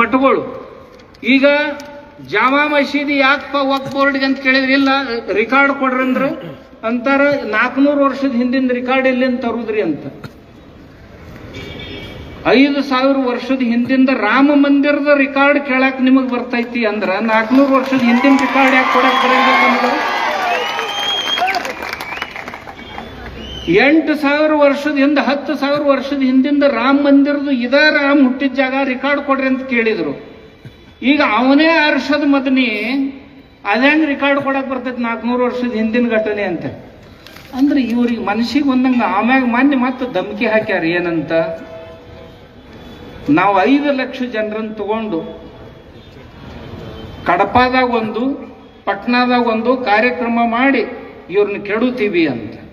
ಮಠಗಳು. ಈಗ ಜಾಮಾ ಮಸೀದಿ ಯಾಕಪ್ಪ ವಕ್ ಬೋರ್ಡ್ಗೆ ಅಂತ ಕೇಳಿದ್ರಿ, ಇಲ್ಲ ರಿಕಾರ್ಡ್ ಕೊಡ್ರಂದ್ರೆ ಅಂತಾರ, ನಾಲ್ಕನೂರು ವರ್ಷದ ಹಿಂದಿನ ರೆಕಾರ್ಡ್ ಎಲ್ಲಿಂದ ತರುದ್ರಿ ಅಂತ. ಐದು ಸಾವಿರ ವರ್ಷದ ಹಿಂದಿಂದ ರಾಮ ಮಂದಿರದ ರೆಕಾರ್ಡ್ ಕೇಳಕ್ ನಿಮಗ್ ಬರ್ತೈತಿ ಅಂದ್ರ, ನಾಲ್ಕನೂರು ವರ್ಷದ ಹಿಂದಿನ ರಿಕಾರ್ಡ್ ಯಾಕೆ ಕೊಡಕ್ ಬರಂಗಿಲ್ಲ ನಮ್ಗೆ ಎಂಟು ಸಾವಿರ ವರ್ಷದ ಹಿಂದೆ ಹತ್ತು ಸಾವಿರ ವರ್ಷದ ಹಿಂದಿಂದ ರಾಮ ಮಂದಿರದ ಇದ ರಾಮ್ ಹುಟ್ಟಿದ ಜಾಗ ರೆಕಾರ್ಡ್ ಕೊಡ್ರಿ ಅಂತ ಕೇಳಿದ್ರು. ಈಗ ಅವನೇ ಅರ್ಷದ ಮದನಿ ಅದಂಗ್ ರೆಕಾರ್ಡ್ ಕೊಡಕ್ ಬರ್ತೈತಿ ನಾಲ್ಕುನೂರು ವರ್ಷದ ಹಿಂದಿನ ಘಟನೆ ಅಂತ. ಅಂದ್ರೆ ಇವ್ರಿಗೆ ಮನಸ್ಸಿಗೆ ಬಂದಂಗ ಆಮ್ಯಾಗ ಮಾನ್ಯ ಮತ್ತೆ ಧಮಕಿ ಹಾಕ್ಯಾರ ಏನಂತ. ನಾವು ಐದು ಲಕ್ಷ ಜನರನ್ನು ತಗೊಂಡು ಕಡಪಾದಾಗ ಒಂದು, ಪಟ್ನಾದಾಗ ಒಂದು ಕಾರ್ಯಕ್ರಮ ಮಾಡಿ ಇವ್ರನ್ನ ಕೆಡುತ್ತೀವಿ ಅಂತ.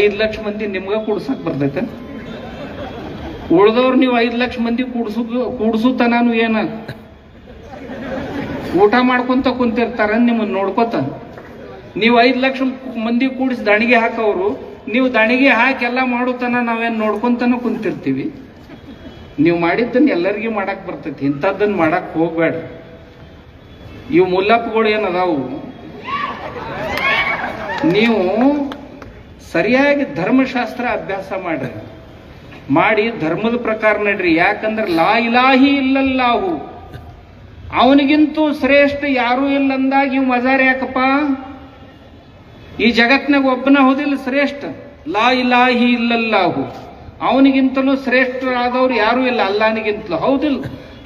ಐದು ಲಕ್ಷ ಮಂದಿ ನಿಮ್ಗೆ ಕೂಡ್ಸಕ್ ಬರ್ತೈತೆ? ಉಳ್ದವ್ರು ನೀವು ಐದು ಲಕ್ಷ ಮಂದಿ ಕೂಡ್ಸು ಕೂಡ್ಸುತನಾನು ಏನ? ಊಟ ಮಾಡ್ಕೊಂತ ಕುಂತಿರ್ತಾರ ನಿಮ್ಮನ್ನ ನೋಡ್ಕೊತ. ನೀವು ಐದು ಲಕ್ಷ ಮಂದಿ ಕೂಡಿಸಿ ದಣಿಗೆ ಹಾಕೋರು ನೀವು ದಣಿಗೆ ಹಾಕಿ ಎಲ್ಲ ಮಾಡುತ್ತಾನ ನಾವೇನ್ ನೋಡ್ಕೊಂತನ ಕುಂತಿರ್ತೀವಿ. ನೀವು ಮಾಡಿದ್ದನ್ನ ಎಲ್ಲರಿಗೂ ಮಾಡಕ್ ಬರ್ತೈತಿ ಇಂಥದ್ದನ್ನ ಮಾಡಕ್ ಹೋಗ್ಬೇಡ್ರಿ ಇವು ಮುಲ್ಲಪ್ಪಗಳು ಏನದಾವು? ನೀವು ಸರಿಯಾಗಿ ಧರ್ಮಶಾಸ್ತ್ರ ಅಭ್ಯಾಸ ಮಾಡ್ರಿ. ಮಾಡಿ ಧರ್ಮದ ಪ್ರಕಾರ ನಡ್ರಿ. ಯಾಕಂದ್ರೆ ಲಾ ಇಲಾಹಿ ಇಲ್ಲಲ್ಲಾಹು. ಅವನಿಗಿಂತೂ ಶ್ರೇಷ್ಠ ಯಾರೂ ಇಲ್ಲ ಅಂದಾಗ ಇವ್ ಮಜಾರ್ ಯಾಕಪ್ಪ? ಈ ಜಗತ್ನಾಗ ಒಬ್ಬನ ಹೋದಿಲ್ಲ ಶ್ರೇಷ್ಠ. ಲಾ ಇಲಾಹಿ ಇಲ್ಲಲ್ಲಾಹು. ಅವನಿಗಿಂತಲೂ ಶ್ರೇಷ್ಠರಾದವ್ರು ಯಾರೂ ಇಲ್ಲ. ಅಲ್ಲಾನಿಗಿಂತಲೂ. ಹೌದಿಲ್ಲ.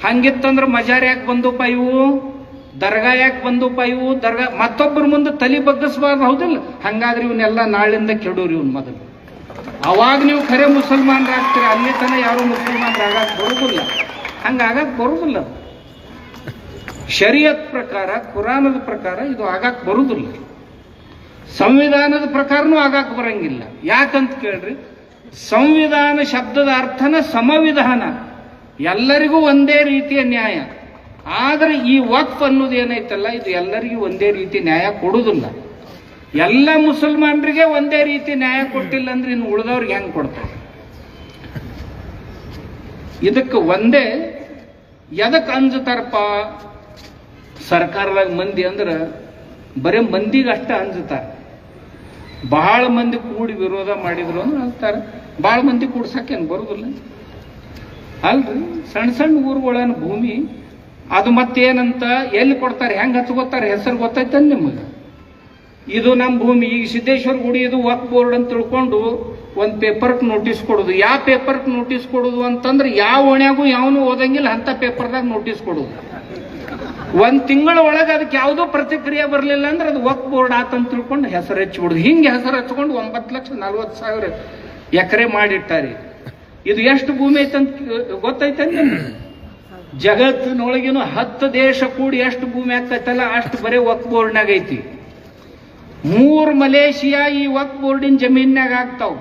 ಹಂಗಿತ್ತಂದ್ರೆ ಮಜಾರ್ ಯಾಕೆ ಬಂದಪ್ಪ ಇವು? ದರ್ಗಾ ಯಾಕೆ ಬಂದಪ್ಪ ಇವು? ದರ್ಗಾ ಮತ್ತೊಬ್ಬರ ಮುಂದೆ ತಲೆ ಬಗ್ಗಿಸ್ಬಾರ್ದು ಹೌದಿಲ್ಲ? ಹಂಗಾದ್ರೆ ಇವನ್ನೆಲ್ಲ ನಾಳಿಂದ ಕೆಡೋರಿ ಇವನ್ ಮೊದಲು ಅವಾಗ ನೀವು ಖರೆ ಮುಸಲ್ಮಾನರಾಗ್ತೀರಿ, ಅಲ್ಲಿ ತನ ಯಾರು ಮುಸಲ್ಮಾನರಾಗಕ್ ಬರೋದಿಲ್ಲ. ಹಂಗಾಗಕ್ ಬರೋದಿಲ್ಲ ಶರಿಯತ್ ಪ್ರಕಾರ, ಕುರಾನದ ಪ್ರಕಾರ ಇದು ಆಗಕ್ಕೆ ಬರುವುದಿಲ್ಲ ಸಂವಿಧಾನದ ಪ್ರಕಾರನೂ ಆಗಕ್ಕೆ ಬರಂಗಿಲ್ಲ. ಯಾಕಂತ ಕೇಳ್ರಿ? ಸಂವಿಧಾನ ಶಬ್ದದ ಅರ್ಥನ ಸಮವಿಧಾನ. ಎಲ್ಲರಿಗೂ ಒಂದೇ ರೀತಿಯ ನ್ಯಾಯ. ಆದ್ರೆ ಈ ವಕ್ಫ್ ಅನ್ನೋದು ಏನೈತಲ್ಲ ಇದು ಎಲ್ಲರಿಗೂ ಒಂದೇ ರೀತಿ ನ್ಯಾಯ ಕೊಡುವುದಿಲ್ಲ ಎಲ್ಲ ಮುಸಲ್ಮಾನರಿಗೆ ಒಂದೇ ರೀತಿ ನ್ಯಾಯ ಕೊಟ್ಟಿಲ್ಲ ಅಂದ್ರೆ ಇನ್ನು ಉಳಿದವ್ರಿಗೆ ಹೆಂಗ್ ಕೊಡ್ತಾರೆ? ಇದಕ್ಕೆ ಒಂದೇ ಎದಕ್ಕೆ ಅಂಜತಾರಪ್ಪ? ಸರ್ಕಾರದಾಗ ಮಂದಿ ಅಂದ್ರೆ ಬರೇ ಮಂದಿಗೆ ಅಷ್ಟೇ ಅಂಜುತ್ತಾರೆ ಬಹಳ ಮಂದಿ ಕೂಡಿ ವಿರೋಧ ಮಾಡಿದ್ರು ಅಂದ್ರೆ ಅಂತಾರೆ ಬಹಳ ಮಂದಿ ಕೂಡ್ಸಕ್ಕೇನು ಬರೋದಿಲ್ಲ. ಅಲ್ರಿ, ಸಣ್ಣ ಸಣ್ಣ ಊರುಗಳನ್ನು ಭೂಮಿ ಅದು ಮತ್ತೇನಂತ ಎಲ್ಲಿ ಕೊಡ್ತಾರೆ, ಹೆಂಗ್ ಹಚ್ಕೋತಾರೆ ಹೆಸರು ಗೊತ್ತೈತೆ ನಿಮಗೆ? ಇದು ನಮ್ಮ ಭೂಮಿ, ಈಗ ಸಿದ್ದೇಶ್ವರ ಗುಡಿ ಇದು ವಕ್ ಬೋರ್ಡ್ ಅಂತ ತಿಳ್ಕೊಂಡು ಒಂದು ಪೇಪರ್ಗೆ ನೋಟಿಸ್ ಕೊಡೋದು. ಯಾವ ಪೇಪರ್ಗೆ ನೋಟಿಸ್ ಕೊಡೋದು ಅಂತಂದ್ರೆ ಯಾವ ಓಣ್ಯಾಗೂ ಯಾವನು ಓದಂಗಿಲ್ಲ ಅಂತ ಪೇಪರ್ದಾಗ ನೋಟಿಸ್ ಕೊಡೋದು. ಒಂದ್ ತಿಂಗಳ ಒಳಗೆ ಅದಕ್ಕೆ ಯಾವುದೋ ಪ್ರತಿಕ್ರಿಯೆ ಬರಲಿಲ್ಲ ಅಂದ್ರೆ ಅದು ವಕ್ ಬೋರ್ಡ್ ಆತಂತ ತಿಳ್ಕೊಂಡು ಹೆಸರು ಹಚ್ಚಿಬಿಡುದು ಹಿಂಗೆ ಹೆಸರು ಹಚ್ಕೊಂಡು ಒಂಬತ್ತು ಲಕ್ಷ ನಲ್ವತ್ತು ಸಾವಿರ ಎಕರೆ ಮಾಡಿಟ್ಟಾರೆ. ಇದು ಎಷ್ಟು ಭೂಮಿ ಐತಂತ ಗೊತ್ತೈತೆ ಜಗತ್ತಿನೊಳಗಿನ ಹತ್ತು ದೇಶ ಕೂಡಿ ಎಷ್ಟು ಭೂಮಿ ಆಗ್ತೈತಲ್ಲ, ಅಷ್ಟು ಬರೀ ವಕ್ ಬೋರ್ಡ್ನಾಗ ಐತಿ. ಮೂರ್ ಮಲೇಷಿಯಾ ಈ ವಕ್ ಬೋರ್ಡಿನ ಜಮೀನ್ಯಾಗ ಆಗ್ತಾವ.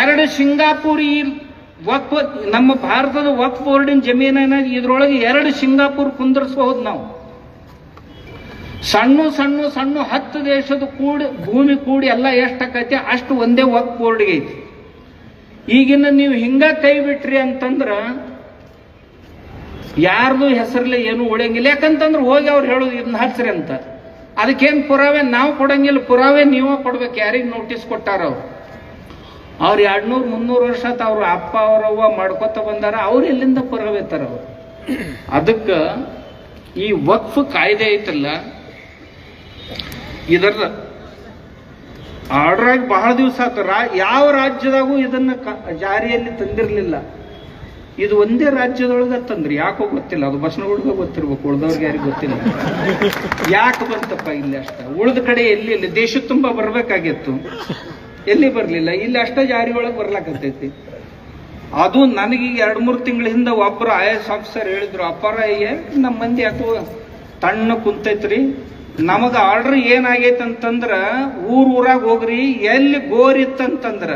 ಎರಡು ಸಿಂಗಾಪುರ್ ಈ ವಕ್ ನಮ್ಮ ಭಾರತದ ವಕ್ ಬೋರ್ಡಿನ ಜಮೀನ ಇದ್ರೊಳಗೆ ಎರಡು ಸಿಂಗಾಪುರ್ ಕುಂದರ್ಸಬಹುದು ನಾವು. ಸಣ್ಣ ಸಣ್ಣ ಸಣ್ಣ ಹತ್ತು ದೇಶದ ಕೂಡಿ, ಭೂಮಿ ಕೂಡಿ ಎಲ್ಲ ಎಷ್ಟಾಕೈತಿ ಅಷ್ಟು ಒಂದೇ ವಕ್ ಬೋರ್ಡ್ಗೆ ಐತಿ ಈಗಿನ ನೀವು ಹಿಂಗ ಕೈ ಬಿಟ್ರಿ ಅಂತಂದ್ರ ಯಾರ್ದು ಹೆಸರಲ್ಲೇ ಏನು ಉಳಿಯಂಗಿಲ್ಲ. ಯಾಕಂತಂದ್ರೆ ಹೋಗಿ ಅವ್ರು ಹೇಳೋದು, ಇದನ್ನ ಹಚ್ಚ್ರಿ ಅಂತ. ಅದಕ್ಕೇನು ಪುರಾವೆ ನಾವು ಕೊಡಂಗಿಲ್ಲ, ಪುರಾವೆ ನೀವೇ ಕೊಡ್ಬೇಕು. ಯಾರಿಗೆ ನೋಟಿಸ್ ಕೊಟ್ಟಾರ ಅವ್ರು? ಅವ್ರು ಎರಡ್ನೂರ್, ಮುನ್ನೂರು ವರ್ಷ ಅವ್ರ ಅಪ್ಪ ಅವ್ರವ್ವ ಮಾಡ್ಕೊತ ಬಂದಾರ. ಅವ್ರು ಎಲ್ಲಿಂದ ಪುರಾವೆ ತರ ಅವ್ರು? ಅದಕ್ಕೆ ಈ ವಕ್ಫ್ ಕಾಯ್ದೆ ಐತಲ್ಲ ಇದರ ಆರ್ಡರ್ ಆಗಿ ಬಹಳ ದಿವಸ ಆತ. ರಾ, ಯಾವ ರಾಜ್ಯದಾಗೂ ಇದನ್ನ ಜಾರಿಯಲ್ಲಿ ತಂದಿರಲಿಲ್ಲ. ಇದು ಒಂದೇ ರಾಜ್ಯದೊಳಗೆ ತಂದ್ರಿ ಯಾಕೋ ಗೊತ್ತಿಲ್ಲ, ಅದು ಬಸನಗುಡ್ಗ ಗೊತ್ತಿರ್ಬೇಕು, ಉಳ್ದವ್ರಿಗೆ ಯಾರಿಗೂ ಗೊತ್ತಿಲ್ಲ. ಯಾಕೆ ಬಂತಪ್ಪ ಇಲ್ಲಿ ಅಷ್ಟ? ಉಳಿದ ಕಡೆ ಎಲ್ಲಿ ಇಲ್ಲ ದೇಶ ತುಂಬಾ ಬರ್ಬೇಕಾಗಿತ್ತು. ಎಲ್ಲಿ ಬರ್ಲಿಲ್ಲ? ಇಲ್ಲಿ ಅಷ್ಟ ಜಾರಿ ಒಳಗೆ ಬರ್ಲಾಕತ್ತೈತಿ. ಅದು ನನಗೆ ಎರಡ್, ಮೂರು ತಿಂಗಳ ಹಿಂದೆ ಒಬ್ಬರು ಐ ಎಸ್ ಆಫೀಸರ್ ಹೇಳಿದ್ರು, ಅಪ್ಪಾರ ನಮ್ಮ ಮಂದಿ ಯಾಕೋ ತಣ್ಣ ಕುಂತೈತ್ರಿ? ನಮಗ ಆರ್ಡರ್ ಏನಾಗೈತೆ ಅಂತಂದ್ರ ಊರ್ ಊರಾಗ ಹೋಗ್ರಿ, ಎಲ್ಲಿ ಗೋರ್ ಇತ್ತಂತಂದ್ರ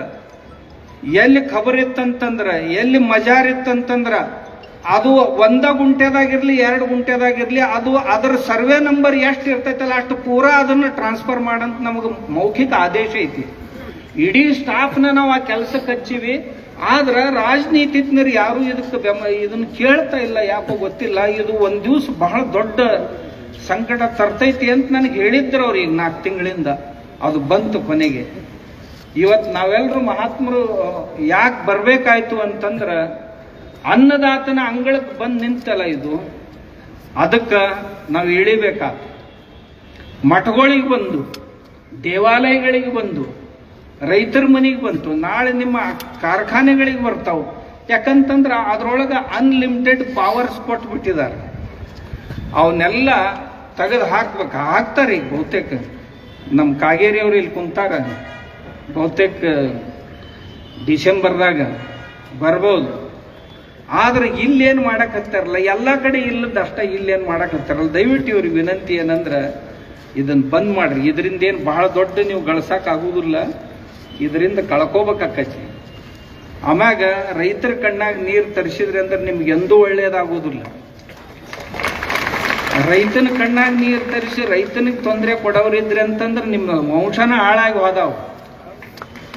ಎಲ್ಲಿ ಖಬರ್ ಇತ್ತಂತಂದ್ರ, ಎಲ್ಲಿ ಮಜಾರ್ ಇತ್ತಂತಂದ್ರ, ಅದು ಒಂದ ಗುಂಟೆದಾಗಿರ್ಲಿ, ಎರಡು ಗುಂಟೆದಾಗಿರ್ಲಿ, ಅದು ಅದರ ಸರ್ವೆ ನಂಬರ್ ಎಷ್ಟು ಇರ್ತೈತಲ್ಲ, ಅಷ್ಟು ಪೂರಾ ಅದನ್ನ ಟ್ರಾನ್ಸ್ಫರ್ ಮಾಡಂತ ನಮಗೆ ಮೌಖಿಕ ಆದೇಶ ಐತಿ. ಇಡೀ ಸ್ಟಾಫ್ನ ನಾವು ಆ ಕೆಲಸಕ್ಕೆ ಹಚ್ಚಿವಿ, ಆದ್ರ ರಾಜನೀತಿಜ್ಞರು ಯಾರು ಇದಕ್ಕೆ ಬೆಂಬ ಇದನ್ನ ಕೇಳ್ತಾ ಇಲ್ಲ, ಯಾಕೋ ಗೊತ್ತಿಲ್ಲ, ಇದು ಒಂದ್ ದಿವ್ಸ ಬಹಳ ದೊಡ್ಡ ಸಂಕಟ ತರ್ತೈತಿ ಅಂತ ನನಗೆ ಹೇಳಿದ್ರು ಅವ್ರಿಗೆ ನಾಲ್ಕು ತಿಂಗಳಿಂದ. ಅದು ಬಂತು ಕೊನೆಗೆ. ಇವತ್ತು ನಾವೆಲ್ಲರೂ ಮಹಾತ್ಮರು ಯಾಕೆ ಬರಬೇಕಾಯ್ತು ಅಂತಂದ್ರ, ಅನ್ನದಾತನ ಅಂಗಳಕ್ಕೆ ಬಂದು ನಿಂತಲ್ಲ ಇದು, ಅದಕ್ಕೆ ನಾವು ಇಳಿಬೇಕಾತು. ಮಠಗಳಿಗೆ ಬಂದು, ದೇವಾಲಯಗಳಿಗೆ ಬಂದು, ರೈತರ ಮನೆಗೆ ಬಂತು, ನಾಳೆ ನಿಮ್ಮ ಕಾರ್ಖಾನೆಗಳಿಗೆ ಬರ್ತಾವೆ. ಯಾಕಂತಂದ್ರೆ ಅದ್ರೊಳಗೆ ಅನ್ಲಿಮಿಟೆಡ್ ಪವರ್ಸ್ ಕೊಟ್ಬಿಟ್ಟಿದ್ದಾರೆ ಅವನ್ನೆಲ್ಲ ತೆಗೆದು ಹಾಕ್ಬೇಕು ಹಾಕ್ತಾರೆ ಈಗ ಬಹುತೇಕ. ನಮ್ಮ ಕಾಗೇರಿ ಅವ್ರು ಇಲ್ಲಿ ಕುಂತಾರ. ಬಹುತೇಕ ಡಿಸೆಂಬರ್ದಾಗ ಬರ್ಬೋದು. ಆದ್ರೆ ಇಲ್ಲೇನು ಮಾಡಕತ್ತಾರಲ್ಲ? ಎಲ್ಲ ಕಡೆ ಇಲ್ಲದ ಅಷ್ಟ ಇಲ್ಲೇನು ಮಾಡಕತ್ತಾರಲ್ಲ? ದಯವಿಟ್ಟು ಇವ್ರಿಗೆ ವಿನಂತಿ ಏನಂದ್ರೆ ಇದನ್ನು ಬಂದ್ ಮಾಡಿರಿ. ಇದರಿಂದ ಏನು ಬಹಳ ದೊಡ್ಡ ನೀವು ಗಳಿಸೋಕ್ಕಾಗೋದಿಲ್ಲ ಇದರಿಂದ ಕಳ್ಕೋಬೇಕಾಕತಿ ಆಮ್ಯಾಗ ರೈತರ ಕಣ್ಣಾಗ ನೀರು ತರಿಸಿದ್ರಿ ಅಂದ್ರೆ ನಿಮ್ಗೆ ಎಂದೂ ಒಳ್ಳೆಯದಾಗೋದಿಲ್ಲ ರೈತನ ಕಣ್ಣಾಗ ನೀರು ತರಿಸಿ ರೈತನಿಗೆ ತೊಂದರೆ ಕೊಡೋರಿದ್ರಿ ಅಂತಂದ್ರೆ ನಿಮ್ಮ ವಂಶನ ಹಾಳಾಗಿ ಹೋದಾವು.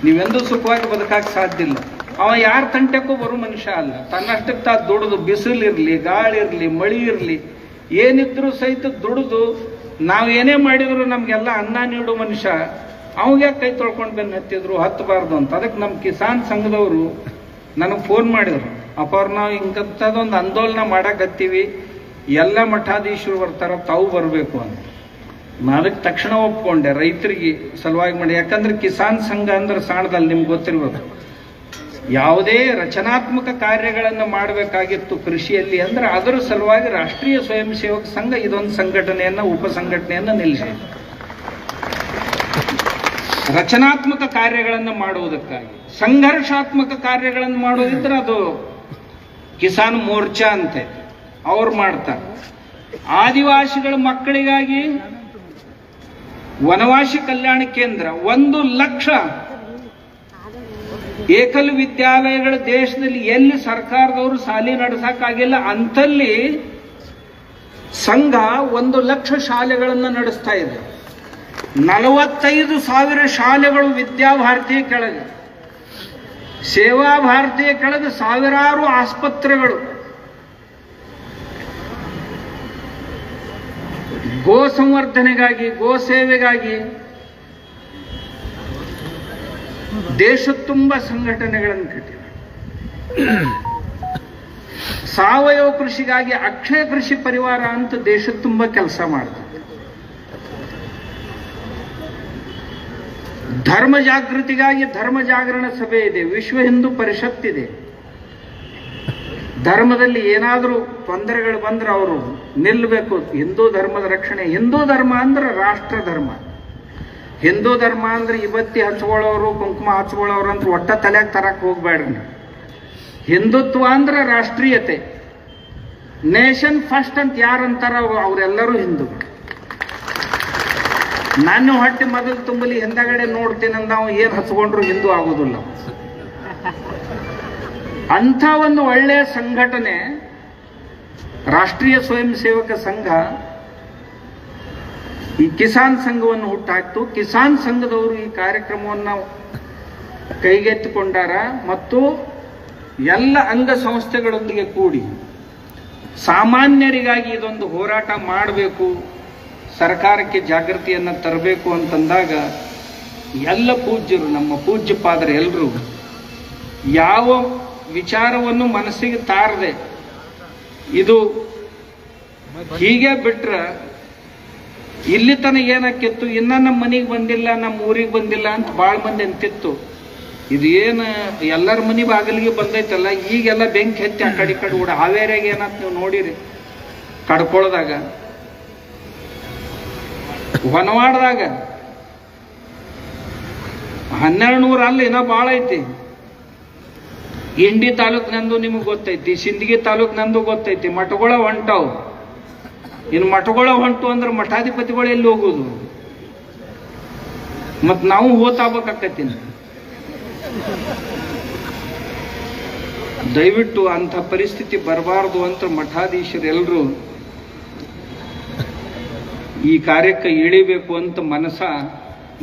ನೀವೆಂದೂ ಸುಖವಾಗಿ ಬದುಕಕ್ಕೆ ಸಾಧ್ಯ ಇಲ್ಲ. ಅವ ಯಾರ ತಂಟೆಕ್ಕೂ ಬರೋ ಮನುಷ್ಯ ಅಲ್ಲ. ತನ್ನಷ್ಟಕ್ಕೆ ತಾ ದುಡಿದು ಬಿಸಿಲಿರಲಿ ಗಾಳಿ ಇರಲಿ ಮಳಿ ಇರಲಿ ಏನಿದ್ರೂ ಸಹಿತ ದುಡಿದು ನಾವೇನೇ ಮಾಡಿದ್ರು ನಮಗೆಲ್ಲ ಅನ್ನ ನೀಡೋ ಮನುಷ್ಯ, ಅವಾಗ ಕೈ ತೊಳ್ಕೊಂಡು ಬೆನ್ನು ಹತ್ತಿದ್ರು ಹತ್ತಬಾರ್ದು ಅಂತ. ಅದಕ್ಕೆ ನಮ್ಮ ಕಿಸಾನ್ ಸಂಘದವರು ನನಗೆ ಫೋನ್ ಮಾಡಿದ್ರು. ಅಪ್ಪ ನಾವು ಇಂಥದ್ದೊಂದು ಆಂದೋಲನ ಮಾಡಕತ್ತೀವಿ ಎಲ್ಲ ಮಠಾಧೀಶರು ಬರ್ತಾರ, ತಾವು ಬರಬೇಕು ಅಂತ. ನಾ ಅದಕ್ಕೆ ತಕ್ಷಣ ಒಪ್ಕೊಂಡೆ. ರೈತರಿಗೆ ಸಲುವಾಗಿ ಮಾಡಿ. ಯಾಕಂದ್ರೆ ಕಿಸಾನ್ ಸಂಘ ಅಂದ್ರೆ ಸಾಣದಲ್ಲಿ ನಿಮ್ಗೆ ಗೊತ್ತಿರ್ಬೇಕು. ಯಾವುದೇ ರಚನಾತ್ಮಕ ಕಾರ್ಯಗಳನ್ನು ಮಾಡಬೇಕಾಗಿತ್ತು ಕೃಷಿಯಲ್ಲಿ ಅಂದ್ರೆ ಅದರ ಸಲುವಾಗಿ ರಾಷ್ಟ್ರೀಯ ಸ್ವಯಂ ಸೇವಕ ಸಂಘ ಇದೊಂದು ಸಂಘಟನೆಯನ್ನ ಉಪ ಸಂಘಟನೆಯನ್ನ ನಿಲ್ಲಿಸಿದೆ. ರಚನಾತ್ಮಕ ಕಾರ್ಯಗಳನ್ನು ಮಾಡುವುದಕ್ಕಾಗಿ. ಸಂಘರ್ಷಾತ್ಮಕ ಕಾರ್ಯಗಳನ್ನು ಮಾಡೋದಿದ್ರೆ ಅದು ಕಿಸಾನ್ ಮೋರ್ಚಾ ಅಂತೆ. ಅವ್ರು ಮಾಡ್ತಾರೆ. ಆದಿವಾಸಿಗಳ ಮಕ್ಕಳಿಗಾಗಿ ವನವಾಸಿ ಕಲ್ಯಾಣ ಕೇಂದ್ರ ಒಂದು ಲಕ್ಷ. ಏಕಲ್ ವಿದ್ಯಾಲಯಗಳ ದೇಶದಲ್ಲಿ ಎಲ್ಲಿ ಸರ್ಕಾರದವರು ಶಾಲೆ ನಡೆಸಕ್ಕಾಗಿಲ್ಲ ಅಂತಲ್ಲಿ ಸಂಘ ಒಂದು ಲಕ್ಷ ಶಾಲೆಗಳನ್ನು ನಡೆಸ್ತಾ ಇದೆ. ನಲವತ್ತೈದು ಸಾವಿರ ಶಾಲೆಗಳು ವಿದ್ಯಾಭಾರತಿಯ ಕೆಳಗೆ. ಸೇವಾ ಭಾರತಿಯ ಕೆಳಗೆ ಸಾವಿರಾರು ಆಸ್ಪತ್ರೆಗಳು. ಗೋ ಸಂವರ್ಧನೆಗಾಗಿ ಗೋ ಸೇವೆಗಾಗಿ ದೇಶ ತುಂಬ ಸಂಘಟನೆಗಳನ್ನು ಕಟ್ಟಿದೆ ಸಾವಯವ ಕೃಷಿಗಾಗಿ ಅಕ್ಷಯ ಕೃಷಿ ಪರಿವಾರ ಅಂತ ದೇಶ ತುಂಬ ಕೆಲಸ ಮಾಡ್ತದೆ. ಧರ್ಮ ಜಾಗೃತಿಗಾಗಿ ಧರ್ಮ ಜಾಗರಣ ಸಭೆ ಇದೆ, ವಿಶ್ವ ಹಿಂದೂ ಪರಿಷತ್ ಇದೆ ಧರ್ಮದಲ್ಲಿ ಏನಾದರೂ ತೊಂದರೆಗಳು ಬಂದ್ರೆ ಅವರು ನಿಲ್ಲಬೇಕು ಹಿಂದೂ ಧರ್ಮದ ರಕ್ಷಣೆ. ಹಿಂದೂ ಧರ್ಮ ಅಂದ್ರೆ ರಾಷ್ಟ್ರ ಧರ್ಮ. ಹಿಂದೂ ಧರ್ಮ ಅಂದ್ರೆ ಇವತ್ತಿ ಹಚ್ಕೊಳ್ಳೋರು, ಕುಂಕುಮ ಹಚ್ಕೊಳ್ಳೋರು ಅಂತ ಒಟ್ಟ ತಲೆಗೆ ತರಕ್ ಹೋಗ್ಬೇಡ್ರಿ ಹಿಂದುತ್ವ ಅಂದ್ರೆ ರಾಷ್ಟ್ರೀಯತೆ. ನೇಷನ್ ಫಸ್ಟ್ ಅಂತ ಯಾರಂತಾರ ಅವರೆಲ್ಲರೂ ಹಿಂದೂಗಳು. ನಾನು ಹೊಟ್ಟೆ ಮೊದಲು ತುಂಬಲಿ ಹಿಂದಗಡೆ ನೋಡ್ತೀನಿ ನಾವು ಏನು ಹಚ್ಕೊಂಡ್ರು ಹಿಂದೂ ಆಗೋದಿಲ್ಲ. ಅಂಥ ಒಂದು ಒಳ್ಳೆಯ ಸಂಘಟನೆ, ರಾಷ್ಟ್ರೀಯ ಸ್ವಯಂ ಸೇವಕ ಸಂಘ, ಈ ಕಿಸಾನ್ ಸಂಘವನ್ನು ಹುಟ್ಟಾಕ್ತು. ಕಿಸಾನ್ ಸಂಘದವರು ಈ ಕಾರ್ಯಕ್ರಮವನ್ನು ಕೈಗೆತ್ತಿಕೊಂಡಾರ ಮತ್ತು ಎಲ್ಲ ಅಂಗ ಸಂಸ್ಥೆಗಳೊಂದಿಗೆ ಕೂಡಿ ಸಾಮಾನ್ಯರಿಗಾಗಿ ಇದೊಂದು ಹೋರಾಟ ಮಾಡಬೇಕು, ಸರ್ಕಾರಕ್ಕೆ ಜಾಗೃತಿಯನ್ನು ತರಬೇಕು ಅಂತಂದಾಗ ಎಲ್ಲ ಪೂಜ್ಯರು, ನಮ್ಮ ಪೂಜ್ಯ ಪಾದರು ಎಲ್ಲರೂ ಯಾವ ವಿಚಾರವನ್ನು ಮನಸ್ಸಿಗೆ ತಾರದೆ ಇದು ಹೀಗೆ ಬಿಟ್ರೆ ಇಲ್ಲಿ ತನಕ ಏನಾಕಿತ್ತು ಇನ್ನ ನಮ್ಮ ಮನೆಗೆ ಬಂದಿಲ್ಲ, ನಮ್ಮ ಊರಿಗೆ ಬಂದಿಲ್ಲ ಅಂತ ಭಾಳ ಮಂದಿ ಅಂತಿತ್ತು. ಇದು ಏನು ಎಲ್ಲರ ಮನೆ ಬಾಗಿಲಿಗೆ ಬಂದೈತಲ್ಲ, ಈಗೆಲ್ಲ ಬೆಂಕಿ ಹತ್ತಿ ಆ ಕಡೆ ಕಡೆ ಓಡ ಹಾವೇರಿಯಾಗ ಏನಂತ ನೀವು ನೋಡಿರಿ, ಕಡ್ಕೊಳ್ದಾಗ. ಹೊನವಾಡದಾಗ ಹನ್ನೆರಡು ನೂರ ಅಲ್ಲಿ ಇನ್ನೂ ಭಾಳ ಐತಿ. ಇಂಡಿ ತಾಲೂಕ್ನಂದು ನಿಮಗೆ ಗೊತ್ತೈತಿ, ಸಿಂದಗಿ ತಾಲೂಕ್ನಂದು ಗೊತ್ತೈತಿ. ಮಠಗಳ ಹೊಂಟವು. ಇನ್ನು ಮಠಗಳ ಹೊಂಟು ಅಂದ್ರೆ ಮಠಾಧಿಪತಿಗಳು ಎಲ್ಲಿ ಹೋಗುದು? ಮತ್ ನಾವು ಹೋತಾಗಬೇಕಾಕತ್ತಿ ದಯವಿಟ್ಟು ಅಂಥ ಪರಿಸ್ಥಿತಿ ಬರಬಾರ್ದು ಅಂತ ಮಠಾಧೀಶರೆಲ್ಲರೂ ಈ ಕಾರ್ಯಕ್ಕೆ ಇಳಿಬೇಕು ಅಂತ ಮನಸ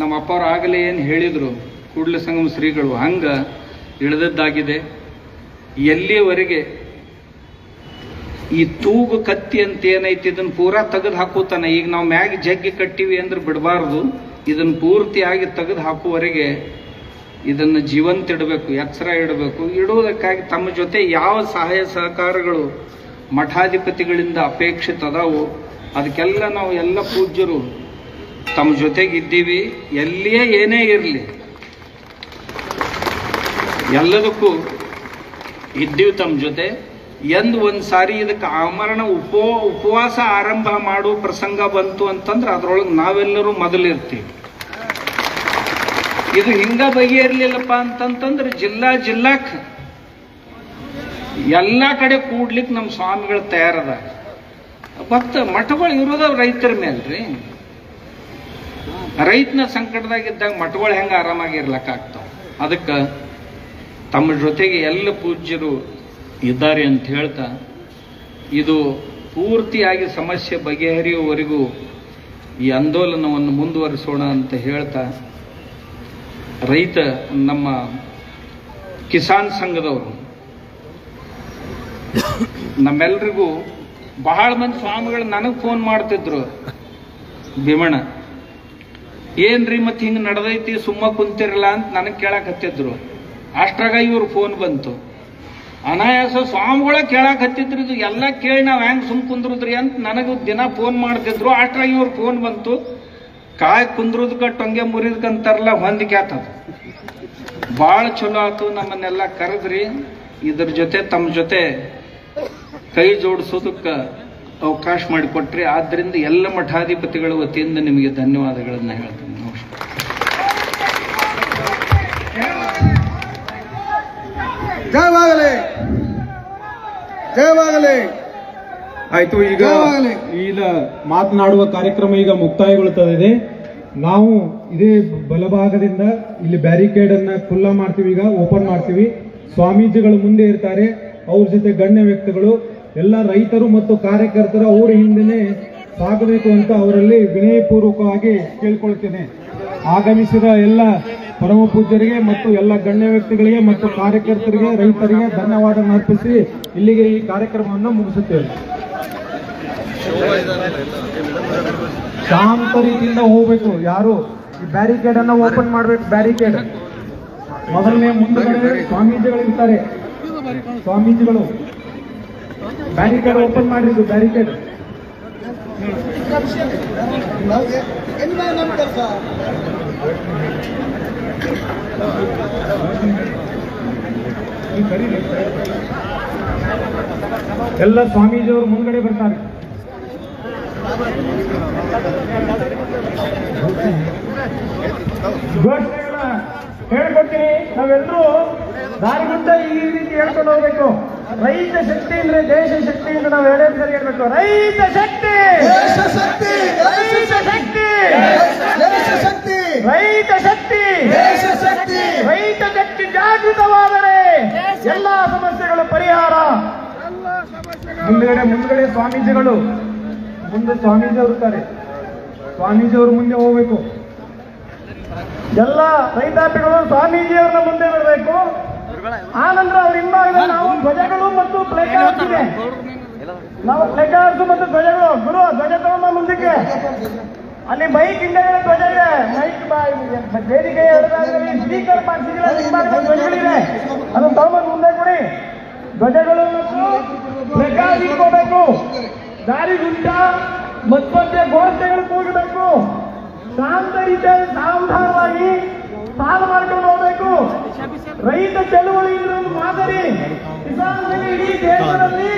ನಮ್ಮ ಅಪ್ಪವ್ರು ಆಗಲೇ ಏನು ಹೇಳಿದರು, ಕೂಡಲ ಸಂಗಮ ಶ್ರೀಗಳು, ಹಂಗ ಇಳಿದದ್ದಾಗಿದೆ. ಎಲ್ಲಿಯವರೆಗೆ ಈ ತೂಗು ಕತ್ತಿ ಅಂತ ಏನೈತಿ, ಇದನ್ನ ಪೂರಾ ತೆಗೆದು ಹಾಕೋತಾನೆ ಈಗ ನಾವು ಮ್ಯಾಗ ಜಗ್ಗಿ ಕಟ್ಟಿವಿ ಅಂದ್ರೆ ಬಿಡಬಾರ್ದು. ಇದನ್ನ ಪೂರ್ತಿಯಾಗಿ ತೆಗೆದು ಹಾಕುವವರೆಗೆ ಇದನ್ನು ಜೀವಂತ ಇಡಬೇಕು ಎಚ್ಚರ ಇಡಬೇಕು. ಇಡುವುದಕ್ಕಾಗಿ ತಮ್ಮ ಜೊತೆ ಯಾವ ಸಹಾಯ ಸಹಕಾರಗಳು ಮಠಾಧಿಪತಿಗಳಿಂದ ಅಪೇಕ್ಷಿತ ಅದಾವು, ಅದಕ್ಕೆಲ್ಲ ನಾವು ಎಲ್ಲ ಪೂಜ್ಯರು ತಮ್ಮ ಜೊತೆಗಿದ್ದೀವಿ. ಎಲ್ಲಿಯೇ ಏನೇ ಇರಲಿ, ಎಲ್ಲದಕ್ಕೂ ಇದ್ದೀವಿ ತಮ್ಮ ಜೊತೆ ಎಂದು ಒಂದು ಸಾರಿ ಇದಕ್ಕೆ ಆಮರಣ ಉಪೋ ಉಪವಾಸ ಆರಂಭ ಮಾಡುವ ಪ್ರಸಂಗ ಬಂತು ಅಂತಂದ್ರೆ ಅದ್ರೊಳಗೆ ನಾವೆಲ್ಲರೂ ಮೊದಲಿರ್ತೀವಿ. ಇದು ಹಿಂಗ ಬಗೆಯಿರ್ಲಿಲ್ಲಪ್ಪ ಅಂತಂತಂದ್ರೆ ಜಿಲ್ಲಾ ಜಿಲ್ಲಾಕ್ ಎಲ್ಲ ಕಡೆ ಕೂಡ್ಲಿಕ್ಕೆ ನಮ್ಮ ಸ್ವಾಮಿಗಳು ತಯಾರದ ಭಕ್ತ ಮಠಗಳು ಇರೋದ ರೈತರ ಮೇಲ್ರಿ. ರೈತನ ಸಂಕಟದಾಗಿದ್ದಾಗ ಮಠಗಳು ಹೆಂಗ ಆರಾಮಾಗಿ ಇರ್ಲಕ್ಕಾಗ್ತಾವ? ಅದಕ್ಕೆ ತಮ್ಮ ಜೊತೆಗೆ ಎಲ್ಲ ಪೂಜ್ಯರು ಇದ್ದಾರೆ ಅಂತ ಹೇಳ್ತಾ, ಇದು ಪೂರ್ತಿಯಾಗಿ ಸಮಸ್ಯೆ ಬಗೆಹರಿಯುವವರೆಗೂ ಈ ಆಂದೋಲನವನ್ನು ಮುಂದುವರಿಸೋಣ ಅಂತ ಹೇಳ್ತಾ, ರೈತ ನಮ್ಮ ಕಿಸಾನ್ ಸಂಘದವರು, ನಮ್ಮೆಲ್ರಿಗೂ ಬಹಳ ಮಂದಿ ಸ್ವಾಮಿಗಳು ನನಗೆ ಫೋನ್ ಮಾಡ್ತಿದ್ರು. ಭೀಮಣ್ಣ, ಏನ್ರಿ ಮತ್ತೆ ಹಿಂಗೆ ನಡೆದೈತಿ ಸುಮ್ಮ ಕುಂತಿರಲ್ಲ ಅಂತ ನನಗೆ ಕೇಳಕ್ ಹತ್ತಿದ್ರು ಅಷ್ಟ್ರಾಗ ಇವ್ರ ಫೋನ್ ಬಂತು. ಅನಾಯಾಸ ಸ್ವಾಮಿಗಳ ಕೇಳಕ್ ಹತ್ತಿದ್ರು, ಇದು ಎಲ್ಲ ಕೇಳಿ ನಾವು ಹೆಂಗ್ ಸುಮ್ ಕುಂದ್ರುದ್ರಿ ಅಂತ ನನಗೆ ದಿನ ಫೋನ್ ಮಾಡ್ತಿದ್ರು. ಅಷ್ಟ್ರಾಗ ಇವ್ರ ಫೋನ್ ಬಂತು. ಕಾಯ್ ಕುಂದ್ರದ್ಕ ಟೊಂಗೆ ಮುರಿದ್ಕಂತಾರಲ್ಲ ಹೊಂದಿಕೆ ಆತದ ಭಾಳ ಚಲೋ ಆತು ನಮ್ಮನ್ನೆಲ್ಲ ಕರೆದ್ರಿ. ಇದ್ರ ಜೊತೆ ತಮ್ಮ ಜೊತೆ ಕೈ ಜೋಡಿಸೋದಕ್ಕೆ ಅವಕಾಶ ಮಾಡಿಕೊಟ್ರಿ. ಆದ್ರಿಂದ ಎಲ್ಲ ಮಠಾಧಿಪತಿಗಳ ವತಿಯಿಂದ ನಿಮಗೆ ಧನ್ಯವಾದಗಳನ್ನ ಹೇಳ್ತೇನೆ. ಜಯವಾಗಲಿ ಜಯವಾಗಲಿ ಆಯ್ತು ಈಗ. ಈಗ ಮಾತನಾಡುವ ಕಾರ್ಯಕ್ರಮ ಈಗ ಮುಕ್ತಾಯಗೊಳ್ಳುತ್ತದೆ ನಾವು ಇದೇ ಬಲಭಾಗದಿಂದ ಇಲ್ಲಿ ಬ್ಯಾರಿಕೇಡ್ ಅನ್ನ ಖುಲ್ಲಾ ಮಾಡ್ತೀವಿ ಈಗ ಓಪನ್ ಮಾಡ್ತೀವಿ. ಸ್ವಾಮೀಜಿಗಳು ಮುಂದೆ ಇರ್ತಾರೆ ಅವ್ರ ಜೊತೆ ಗಣ್ಯ ವ್ಯಕ್ತಿಗಳು ಎಲ್ಲ ರೈತರು ಮತ್ತು ಕಾರ್ಯಕರ್ತರು ಅವರ ಹಿಂದೆನೆ ಸಾಗಬೇಕು ಅಂತ ಅವರಲ್ಲಿ ವಿನಯಪೂರ್ವಕವಾಗಿ ಕೇಳ್ಕೊಳ್ತೇನೆ. ಆಗಮಿಸಿದ ಎಲ್ಲ ಪರಮ ಪೂಜ್ಯರಿಗೆ ಮತ್ತು ಎಲ್ಲ ಗಣ್ಯ ವ್ಯಕ್ತಿಗಳಿಗೆ ಮತ್ತು ಕಾರ್ಯಕರ್ತರಿಗೆ, ರೈತರಿಗೆ ಧನ್ಯವಾದ ಅರ್ಪಿಸಿ ಇಲ್ಲಿಗೆ ಈ ಕಾರ್ಯಕ್ರಮವನ್ನು ಮುಗಿಸುತ್ತೇವೆ. ಶಾಂತ ರೀತಿಯಿಂದ ಹೋಗ್ಬೇಕು. ಯಾರು? ಈ ಬ್ಯಾರಿಕೇಡ್ ಅನ್ನ ಓಪನ್ ಮಾಡ್ಬೇಕು ಬ್ಯಾರಿಕೇಡ್ ಮೊದಲನೇ ಮುಂದೆ ಸ್ವಾಮೀಜಿಗಳು. ಇರ್ತಾರೆ ಸ್ವಾಮೀಜಿಗಳು ಬ್ಯಾರಿಕೇಡ್ ಓಪನ್ ಮಾಡಿದ್ದು ಬ್ಯಾರಿಕೇಡ್ ಎಲ್ಲ ಸ್ವಾಮೀಜಿಯವರು ಮುಂದ್ಗಡೆ ಬರ್ತಾರೆ. ಘೋಷಣೆಗಳ ಹೇಳ್ಕೊಡ್ತೀನಿ. ನಾವೆಲ್ಲರೂ ದಾರಿಗುಂದ ಈ ರೀತಿ ಹೇಳ್ಕೊಂಡು ಹೋಗ್ಬೇಕು. ರೈತ ಶಕ್ತಿ ಅಂದ್ರೆ ದೇಶ ಶಕ್ತಿ ಅಂತ ನಾವು ಎರಡೇ ಸರಿ ಹೇಳ್ಬೇಕು. ರೈತ ಶಕ್ತಿ! ಶಕ್ತಿ! ರೈತ ಶಕ್ತಿ ದೇಶ ಶಕ್ತಿ. ರೈತ ಶಕ್ತಿ ಜಾಗೃತವಾದರೆ ಎಲ್ಲಾ ಸಮಸ್ಯೆಗಳು ಪರಿಹಾರ. ಮುಂದ್ಗಡೆ ಮುಂದ್ಗಡೆ ಸ್ವಾಮೀಜಿಗಳು. ಮುಂದೆ ಸ್ವಾಮೀಜಿ ಇರ್ತಾರೆ ಸ್ವಾಮೀಜಿಯವರು ಮುಂದೆ ಹೋಗ್ಬೇಕು. ಎಲ್ಲ ರೈತಾಪಿಗಳು ಸ್ವಾಮೀಜಿಯವರನ್ನ ಮುಂದೆ ಬರಬೇಕು ಆ ನಂತರ ಅವ್ರ ಹಿಂಭಾಗದಲ್ಲಿ ನಾವು ಧ್ವಜಗಳು ಮತ್ತು ಪ್ಲೇಕಾರ್ಡ್ಸ್ ಇದೆ ನಾವು ಪ್ಲೇಕಾರ್ಡ್ಸ್ ಮತ್ತು ಧ್ವಜಗಳು. ಗುರು ಧ್ವಜ ತಗೊಂಡ ಮುಂದಕ್ಕೆ. ಅಲ್ಲಿ ಮೈಕ್ ಹಿಂದೆಗಡೆ ಧ್ವಜ ಇದೆ ಮೈಕ್ ಬೇಡಿಕೆ ಎರಡರಲ್ಲಿ ಸ್ಪೀಕರ್ ಮಾಡಿಸಿದ್ರೆ ಧ್ವಜಗಳಿದೆ. ಅದನ್ನು ತಗೊಂಡು ಮುಂದೆ ಕೊಡಿ. ಧ್ವಜಗಳು ಮತ್ತು ಪ್ಲೇಕಾರ್ಡ್ ಇಟ್ಕೋಬೇಕು. ದಾರಿ ಗುಂಟ ಮತ್ತೊಂದೇ ಘೋಷಣೆಗಳು ಕೂಗಬೇಕು. ಶಾಂತ ರೀತಿಯ ಸಾವಧಾನವಾಗಿ ಸಾಲ ಮಾಡ್ಕೊಂಡು ಹೋಗ್ಬೇಕು. ರೈತ ಚಳುವಳಿ ಇರೋದು ಮಾದರಿ. ಕಿಸಾನ್ ಇಡೀ ದೇಶದಲ್ಲಿ